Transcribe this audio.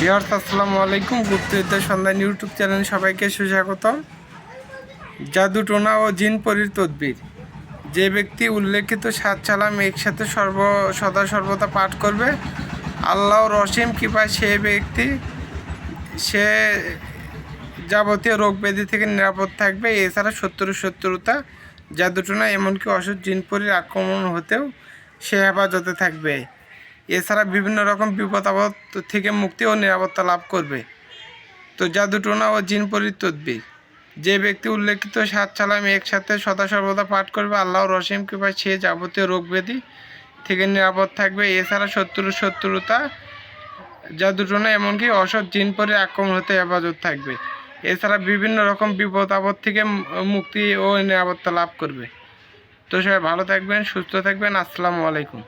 Viewers আসসালামু আলাইকুম। গুপ্তবিদ্যা সন্ধান ইউটিউব চ্যানেল সবাইকে সুস্বাগতম। জাদু টোনা ও জিন পরির তদ্বির। যে ব্যক্তি উল্লেখিত সাত চালাম একসাথে সর্ব, সদা সর্বদা পাঠ করবে, আল্লাহর অসীম কৃপায় সে ব্যক্তি, সে যাবতীয় রোগ ব্যাধি থেকে নিরাপদ থাকবে। এছাড়া শত্রু শত্রুতা জাদুটোনা এমনকি অসুখ জিনপরির আক্রমণ হতেও সে হেফাজতে থাকবে। এছাড়া বিভিন্ন রকম বিপদ আপদ থেকে মুক্তি ও নিরাপত্তা লাভ করবে। তো জাদুটোনা ও জিনপরির তদ্বির যে ব্যক্তি উল্লেখিত সাত চালাম একসাথে সদা সর্বদা পাঠ করবে, আল্লাহর রসিম কৃপায় সে যাবতীয় রোগ ব্যাধি থেকে নিরাপদ থাকবে। এছাড়া শত্রুর শত্রুতা জাদুটোনা এমনকি অসৎ জিন পরে আক্রমণ হতে হেফাজত থাকবে। এছাড়া বিভিন্ন রকম বিপদ আপদ থেকে মুক্তি ও নিরাপত্তা লাভ করবে। তো সবাই ভালো থাকবেন, সুস্থ থাকবেন। আসসালামু আলাইকুম।